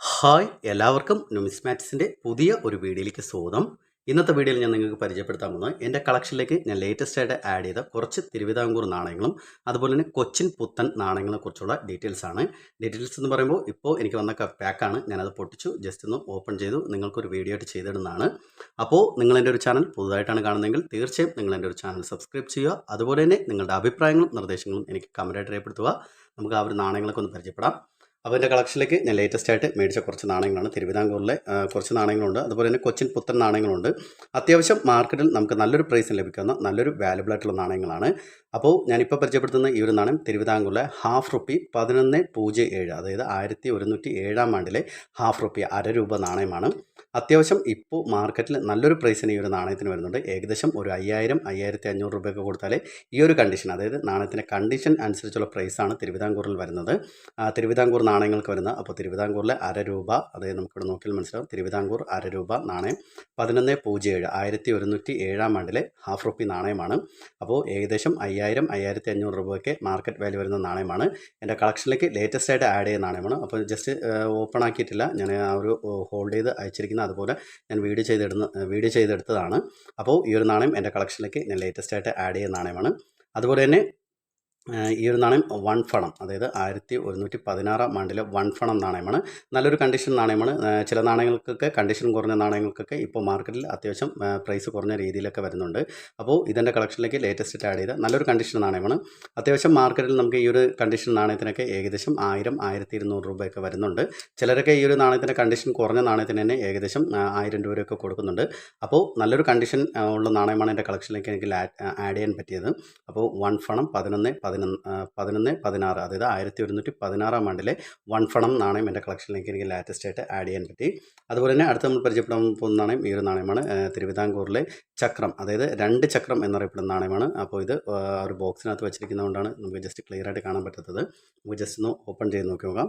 Hi എല്ലാവർക്കും നുമിസ്മാറ്റിക്സിന്റെ പുതിയ ഒരു വീഡിയോയിലേക്ക് സ്വാഗതം. ഇന്നത്തെ വീഡിയോയിൽ ഞാൻ നിങ്ങൾക്ക് പരിചയപ്പെടുത്താൻ പോകുന്നത് എന്റെ കളക്ഷനിലേക്ക് ഞാൻ ലേറ്റസ്റ്റ് ആയിട്ട് ആഡ് ചെയ്ത കുറച്ച് തിരുവിതാംകൂർ നാണയങ്ങളും അതുപോലെ തന്നെ കൊച്ചിൻ പുത്തൻ നാണയങ്ങളെ കുറിച്ചുള്ള ഡീറ്റെയിൽസ് ആണ്. ഡീറ്റെയിൽസ് എന്ന് പറയുമ്പോൾ ഇപ്പോൾ എനിക്ക് വന്ന പാക്കാണ് ഞാനത് പൊട്ടിച്ചു ജസ്റ്റ് ഒന്ന് ഓപ്പൺ ചെയ്തു നിങ്ങൾക്കൊരു വീഡിയോ ആയിട്ട് ചെയ്തിടുന്നതാണ്. അപ്പോൾ നിങ്ങൾ എന്റെ ഒരു ചാനൽ പുതുതായിട്ടാണ് കാണുന്നതെങ്കിൽ തീർച്ചയായും നിങ്ങൾ എന്റെ ഒരു ചാനൽ സബ്സ്ക്രൈബ് ചെയ്യുക. അതുപോലെ തന്നെ നിങ്ങളുടെ അഭിപ്രായങ്ങളും നിർദ്ദേശങ്ങളും എനിക്ക് കമന്റായിട്ട് രേഖപ്പെടുത്തുക. നമുക്ക് ആ ഒരു നാണയങ്ങളൊക്കെ ഒന്ന് പരിചയപ്പെടാം. അപ്പോൾ എന്റെ കളക്ഷനിലേക്ക് ഞാൻ ലേറ്റസ്റ്റ് ആയിട്ട് മേടിച്ച കുറച്ച് നാണയങ്ങളാണ്. തിരുവിതാംകൂറിലെ കുറച്ച് നാണയങ്ങളുണ്ട്. അതുപോലെ തന്നെ കൊച്ചിൻ പുത്തൻ നാണയങ്ങളുണ്ട്. അത്യാവശ്യം മാർക്കറ്റിൽ നമുക്ക് നല്ലൊരു പ്രൈസിന് ലഭിക്കുന്ന നല്ലൊരു വാല്യബിൾ ആയിട്ടുള്ള നാണയങ്ങളാണ്. അപ്പോൾ ഞാനിപ്പോൾ പരിചയപ്പെടുത്തുന്ന ഈ ഒരു നാണയം തിരുവിതാംകൂറിലെ ഹാഫ് റുപ്പി പതിനൊന്ന് പൂജ്യം ഏഴ് അതായത് ആയിരത്തി ഒരുന്നൂറ്റി ഏഴാം ആണ്ടിലെ ഹാഫ് റുപ്പി അര രൂപ നാണയമാണ്. അത്യാവശ്യം ഇപ്പോൾ മാർക്കറ്റിൽ നല്ലൊരു പ്രൈസിന് ഈ ഒരു നാണയത്തിന് വരുന്നുണ്ട്. ഏകദേശം ഒരു അയ്യായിരം അയ്യായിരത്തി അഞ്ഞൂറ് രൂപയൊക്കെ കൊടുത്താലേ ഈ ഒരു കണ്ടീഷൻ അതായത് നാണയത്തിന്റെ കണ്ടീഷൻ അനുസരിച്ചുള്ള പ്രൈസാണ് തിരുവിതാംകൂറിൽ വരുന്നത്. തിരുവിതാംകൂർ തിരുവിതാംകൂർ നാണയങ്ങൾക്ക് വരുന്ന അപ്പോൾ തിരുവിതാംകൂറിലെ അര രൂപ അതായത് നമുക്കിവിടെ നോക്കിയാൽ മനസ്സിലാവും തിരുവിതാംകൂർ അര രൂപ നാണയം പതിനൊന്ന് പൂജ്യം ഏഴ് ആയിരത്തി ഒരുന്നൂറ്റി ഏഴാം ആണ്ടിലെ ഹാഫ് റുപ്പി നാണയമാണ്. അപ്പോൾ ഏകദേശം അയ്യായിരം അയ്യായിരത്തി അഞ്ഞൂറ് രൂപയൊക്കെ മാർക്കറ്റ് വാല്യൂ വരുന്ന നാണയമാണ്. എന്റെ കളക്ഷനിലേക്ക് ലേറ്റസ്റ്റ് ആയിട്ട് ആഡ് ചെയ്യുന്ന നാണയമാണ്. അപ്പോൾ ജസ്റ്റ് ഓപ്പൺ ആക്കിയിട്ടില്ല. ഞാൻ ആ ഒരു ഹോൾഡ് ചെയ്ത് അയച്ചിരിക്കുന്ന അതുപോലെ ഞാൻ വീഡിയോ ചെയ്തെടുന്ന വീഡിയോ ചെയ്തെടുത്തതാണ്. അപ്പോൾ ഈ ഒരു നാണയം എന്റെ കളക്ഷനിലേക്ക് ഞാൻ ലേറ്റസ്റ്റ് ആയിട്ട് ആഡ് ചെയ്യുന്ന നാണയമാണ്. അതുപോലെ തന്നെ ഈ ഒരു നാണയം വൺ ഫണം അതായത് ആയിരത്തി ഒരുന്നൂറ്റി പതിനാറാം ആണ്ടിലെ വൺ ഫണം നാണയമാണ്. നല്ലൊരു കണ്ടീഷൻ നാണയമാണ്. ചില നാണയങ്ങൾക്കൊക്കെ കണ്ടീഷൻ കുറഞ്ഞ നാണയങ്ങൾക്കൊക്കെ ഇപ്പോൾ മാർക്കറ്റിൽ അത്യാവശ്യം പ്രൈസ് കുറഞ്ഞ രീതിയിലൊക്കെ വരുന്നുണ്ട്. അപ്പോൾ ഇതിന്റെ കളക്ഷനിലേക്ക് ലേറ്റസ്റ്റ് ആഡ് ചെയ്ത നല്ലൊരു കണ്ടീഷൻ നാണയമാണ്. അത്യാവശ്യം മാർക്കറ്റിൽ നമുക്ക് ഈ ഒരു കണ്ടീഷൻ നാണയത്തിനൊക്കെ ഏകദേശം ആയിരം ആയിരത്തി ഇരുന്നൂറ് രൂപയൊക്കെ വരുന്നുണ്ട്. ചിലരൊക്കെ ഈ ഒരു നാണയത്തിന്റെ കണ്ടീഷൻ കുറഞ്ഞ നാണയത്തിന് തന്നെ ഏകദേശം ആയിരം രൂപയൊക്കെ കൊടുക്കുന്നുണ്ട്. അപ്പോൾ നല്ലൊരു കണ്ടീഷൻ ഉള്ള നാണയമാണ് എന്റെ കളക്ഷനിലേക്ക് എനിക്ക് ആഡ് ചെയ്യാൻ പറ്റിയത്. അപ്പോൾ വൺ ഫണം പതിനൊന്ന് പതിനൊന്ന് ആ, പതിനൊന്ന് പതിനാറ് അതായത് ആയിരത്തി ഒരുന്നൂറ്റി പതിനാറാം ആണ്ടിലെ വൺ ഫണം നാണയം എന്റെ കളക്ഷനിലേക്ക് എനിക്ക് ലാറ്റസ്റ്റ് ആയിട്ട് ആഡ് ചെയ്യാൻ പറ്റി. അതുപോലെ തന്നെ അടുത്ത നമ്മൾ പരിചയപ്പെടാൻ പോകുന്ന നാണയം ഈ ഒരു നാണയമാണ് തിരുവിതാംകൂറിലെ ചക്രം അതായത് രണ്ട് ചക്രം എന്നറിയപ്പെടുന്ന നാണയമാണ്. അപ്പോൾ ഇത് ഒരു ബോക്സിനകത്ത് വെച്ചിരിക്കുന്നതുകൊണ്ടാണ് നമുക്ക് ജസ്റ്റ് ക്ലിയർ ആയിട്ട് കാണാൻ പറ്റാത്തത്. നമുക്ക് ജസ്റ്റ് ഒന്ന് ഓപ്പൺ ചെയ്ത് നോക്കി നോക്കാം.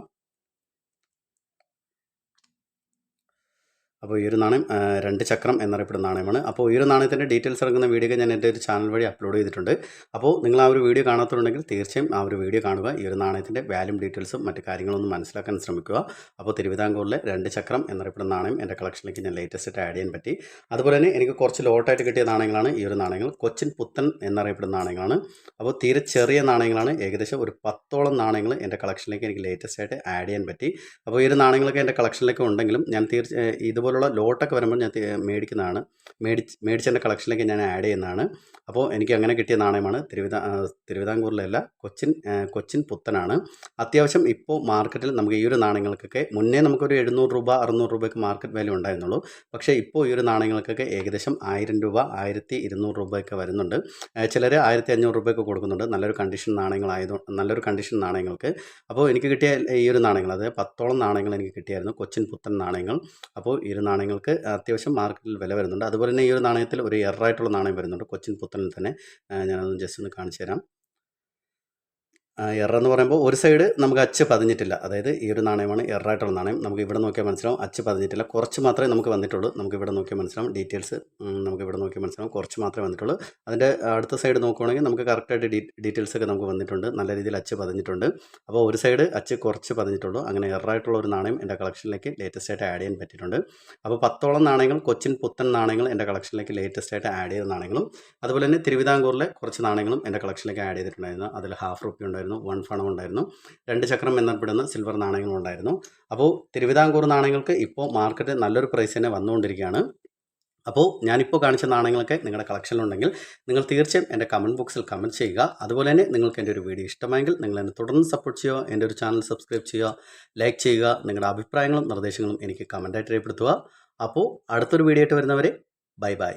അപ്പോൾ ഈ ഒരു നാണയം രണ്ട് ചക്രം എന്നറിയപ്പെടുന്ന നാണയമാണ്. അപ്പോൾ ഈ ഒരു നാണയത്തിന്റെ ഡീറ്റെയിൽസ് ഇറങ്ങുന്ന വീഡിയോ ഞാൻ എന്റെ ഒരു ചാനൽ വഴി അപ്ലോഡ് ചെയ്തിട്ടുണ്ട്. അപ്പോൾ നിങ്ങൾ ആ ഒരു വീഡിയോ കാണാത്തുണ്ടെങ്കിൽ തീർച്ചയായും ആ ഒരു വീഡിയോ കാണുക. ഈ ഒരു നാണയത്തിന്റെ വാല്യൂം ഡീറ്റെയിൽസും മറ്റു കാര്യങ്ങളൊന്നും മനസ്സിലാക്കാൻ ശ്രമിക്കുക. അപ്പോൾ തിരുവിതാംകൂറിലെ രണ്ട് ചക്രം എന്നറിയപ്പെടുന്ന നാണയം എന്റെ കളക്ഷനിലേക്ക് ഞാൻ ലേറ്റസ്റ്റ് ആയിട്ട് ആഡ് ചെയ്യാൻ പറ്റി. അതുപോലെ തന്നെ എനിക്ക് കുറച്ച് ലോട്ടായിട്ട് കിട്ടിയ നാണയങ്ങളാണ് ഈ ഒരു നാണയങ്ങൾ. കൊച്ചിൻ പുത്തൻ എന്നറിയപ്പെടുന്ന നാണയങ്ങളാണ്. അപ്പോൾ തീരെ ചെറിയ നാണയങ്ങളാണ്. ഏകദേശം ഒരു പത്തോളം നാണയങ്ങൾ എന്റെ കളക്ഷനിലേക്ക് എനിക്ക് ലേറ്റസ്റ്റ് ആയിട്ട് ആഡ് ചെയ്യാൻ പറ്റി. അപ്പോൾ ഈ ഒരു നാണയങ്ങളൊക്കെ എന്റെ കളക്ഷനിലേക്ക് ഉണ്ടെങ്കിലും ഞാൻ തീർച്ച ഏഹ് ഇതുപോലുള്ള ലോട്ടൊക്കെ വരുമ്പോൾ ഞാൻ മേടിക്കുന്നതാണ്. മേടിച്ച് മേടിച്ച് എന്റെ കളക്ഷനിലേക്ക് ഞാൻ ആഡ് ചെയ്യുന്നതാണ്. അപ്പോൾ എനിക്ക് അങ്ങനെ കിട്ടിയ നാണയമാണ്. തിരുവിതാ തിരുവിതാംകൂറിലല്ല കൊച്ചിൻ കൊച്ചിൻ പുത്തനാണ്. അത്യാവശ്യം ഇപ്പോൾ മാർക്കറ്റിൽ നമുക്ക് ഈ ഒരു നാണയങ്ങൾക്കൊക്കെ മുന്നേ നമുക്കൊരു എഴുന്നൂറ് രൂപ അറുന്നൂറ് രൂപയ്ക്ക് മാർക്കറ്റ് വാല്യൂ ഉണ്ടായിരുന്നുള്ളൂ. പക്ഷേ ഇപ്പോൾ ഈ ഒരു നാണയങ്ങൾക്കൊക്കെ ഏകദേശം ആയിരം രൂപ ആയിരത്തി ഇരുന്നൂറ് രൂപയൊക്കെ വരുന്നുണ്ട്. ചിലർ ആയിരത്തി അഞ്ഞൂറ് രൂപയൊക്കെ കൊടുക്കുന്നുണ്ട്. നല്ലൊരു കണ്ടീഷൻ നാണയങ്ങളായത് നല്ലൊരു കണ്ടീഷൻ നാണയങ്ങൾക്ക്. അപ്പോൾ എനിക്ക് കിട്ടിയ ഈ ഒരു നാണയങ്ങൾ അതായത് പത്തോളം നാണയങ്ങൾ എനിക്ക് കിട്ടിയായിരുന്നു. കൊച്ചിൻ പുത്തൻ നാണയങ്ങൾ. അപ്പോൾ ഈ ഒരു നാണയങ്ങൾക്ക് അത്യാവശ്യം മാർക്കറ്റിൽ വില വരുന്നുണ്ട്. അതുപോലെ തന്നെ ഈ ഒരു നാണയത്തിൽ ഒരു എറായിട്ടുള്ള നാണയം വരുന്നുണ്ട്. കൊച്ചിൻ പുത്തനിൽ തന്നെ. ഞാനത് ജസ്റ്റ് ഒന്ന് കാണിച്ചു തരാം എറ എന്ന് പറയുമ്പോൾ ഒരു സൈഡ് നമുക്ക് അച്ച് പതിഞ്ഞിട്ടില്ല. അതായത് ഈ ഒരു നാണയമാണ് എറായിട്ടുള്ള നാണയം. നമുക്ക് ഇവിടെ നോക്കിയാൽ മനസ്സിലാവും അച്ച് പതിഞ്ഞിട്ടില്ല. കുറച്ച് മാത്രമേ നമുക്ക് വന്നിട്ടുള്ളൂ. നമുക്ക് ഇവിടെ നോക്കിയാൽ മനസ്സിലാവും. ഡീറ്റെയിൽസ് നമുക്ക് ഇവിടെ നോക്കിയാൽ മനസ്സിലാവും. കുറച്ച് മാത്രമേ വന്നിട്ടുള്ളൂ. അതിന്റെ അടുത്ത സൈഡ് നോക്കുവാണെങ്കിൽ നമുക്ക് കറക്റ്റായിട്ട് ഡീറ്റെയിൽസ് ഒക്കെ നമുക്ക് വന്നിട്ടുണ്ട്. നല്ല രീതിയിൽ അച്ച് പതിഞ്ഞിട്ടുണ്ട്. അപ്പോൾ ഒരു സൈഡ് അച്ച് കുറച്ച് പതിഞ്ഞിട്ടുള്ളൂ. അങ്ങനെ എറായിട്ടുള്ള ഒരു നാണയം എന്റെ കളക്ഷനിലേക്ക് ലേറ്റസ്റ്റ് ആയിട്ട് ആഡ് ചെയ്യാൻ പറ്റിയിട്ടുണ്ട്. അപ്പോൾ പത്തോളം നാണയങ്ങൾ കൊച്ചിൻ പുത്തൻ നാണയങ്ങൾ എന്റെ കളക്ഷനിലേക്ക് ലേറ്റസ്റ്റ് ആയിട്ട് ആഡ് ചെയ്ത നാണയങ്ങളും അതുപോലെ തന്നെ തിരുവിതാംകൂറിലെ കുറച്ച് നാണയങ്ങളും എന്റെ കളക്ഷനിലേക്ക് ആഡ് ചെയ്തിട്ടുണ്ടായിരുന്നു. അതിൽ ഹാഫ് റുപ്പി ഉണ്ടായിരുന്നു. വൺ ഫണം ഉണ്ടായിരുന്നു രണ്ട് ചക്രം എന്നപ്പെടുന്ന സിൽവർ നാണയങ്ങളുണ്ടായിരുന്നു അപ്പോൾ തിരുവിതാംകൂർ നാണയങ്ങൾക്ക് ഇപ്പോൾ മാർക്കറ്റ് നല്ലൊരു പ്രൈസ് തന്നെ വന്നുകൊണ്ടിരിക്കുകയാണ്. അപ്പോൾ ഞാനിപ്പോൾ കാണിച്ച നാണയങ്ങളൊക്കെ നിങ്ങളുടെ കളക്ഷനിലുണ്ടെങ്കിൽ നിങ്ങൾ തീർച്ചയായും എന്റെ കമന്റ് ബോക്സിൽ കമന്റ് ചെയ്യുക. അതുപോലെ തന്നെ നിങ്ങൾക്ക് എന്റെ ഒരു വീഡിയോ ഇഷ്ടമായെങ്കിൽ നിങ്ങൾ എന്നെ തുടർന്ന് സപ്പോർട്ട് ചെയ്യുക എന്റെ ഒരു ചാനൽ സബ്സ്ക്രൈബ് ചെയ്യുക ലൈക്ക് ചെയ്യുക നിങ്ങളുടെ അഭിപ്രായങ്ങളും നിർദ്ദേശങ്ങളും എനിക്ക് കമന്റായിട്ട് രേഖപ്പെടുത്തുക. അപ്പോൾ അടുത്തൊരു വീഡിയോ ആയിട്ട് വരുന്നവരെ ബൈ ബൈ